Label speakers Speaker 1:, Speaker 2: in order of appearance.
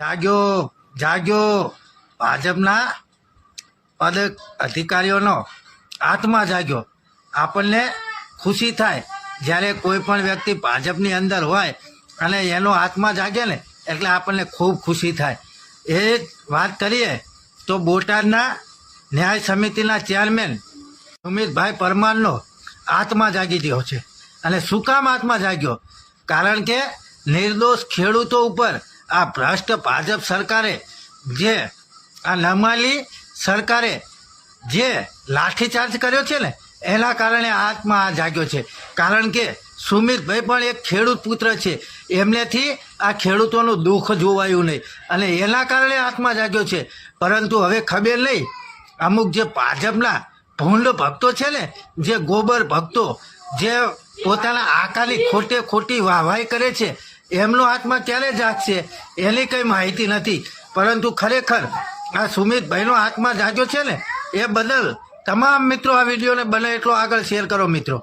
Speaker 1: જાગ્યો જાગ્યો. ભાજપના પદ અધિકારીઓનો આત્મા જાગ્યો. આપણને ખુશી થાય જ્યારે કોઈ પણ વ્યક્તિ ભાજપની અંદર હોય અને એનો આત્મા જાગે ને, એટલે આપણને ખૂબ ખુશી થાય. એ વાત કરીએ તો બોટાદના ન્યાય સમિતિના ચેરમેન સુમિતભાઈ પરમારનો આત્મા જાગી ગયો છે. અને શું કામ આત્મા જાગ્યો? કારણ કે નિર્દોષ ખેડૂતો ઉપર આ ભ્રષ્ટ ભાજપ સરકારે જે આ નમાલી સરકારે જે લાઠીચાર્જ કર્યો છે ને, એના કારણે આત્મા આ જાગ્યો છે. કારણ કે સુમિતભાઈ પણ એક ખેડૂત પુત્ર છે. એમનેથી આ ખેડૂતોનું દુઃખ જોવાયું નહીં અને એના કારણે આત્મા જાગ્યો છે. પરંતુ હવે ખબર નહીં, અમુક જે ભાજપના ભૂંડ ભક્તો છે ને, જે ગોબર ભક્તો, જે પોતાના આકાની ખોટે ખોટી વાહવાઈ કરે છે એમનો હાથમાં ક્યારે જાગશે એની કંઈ માહિતી નથી. પરંતુ ખરેખર આ સુમિતભાઈનો હાથમાં જાગ્યો છે ને, એ બદલ તમામ મિત્રો આ વિડીયોને બને એટલો આગળ શેર કરો મિત્રો.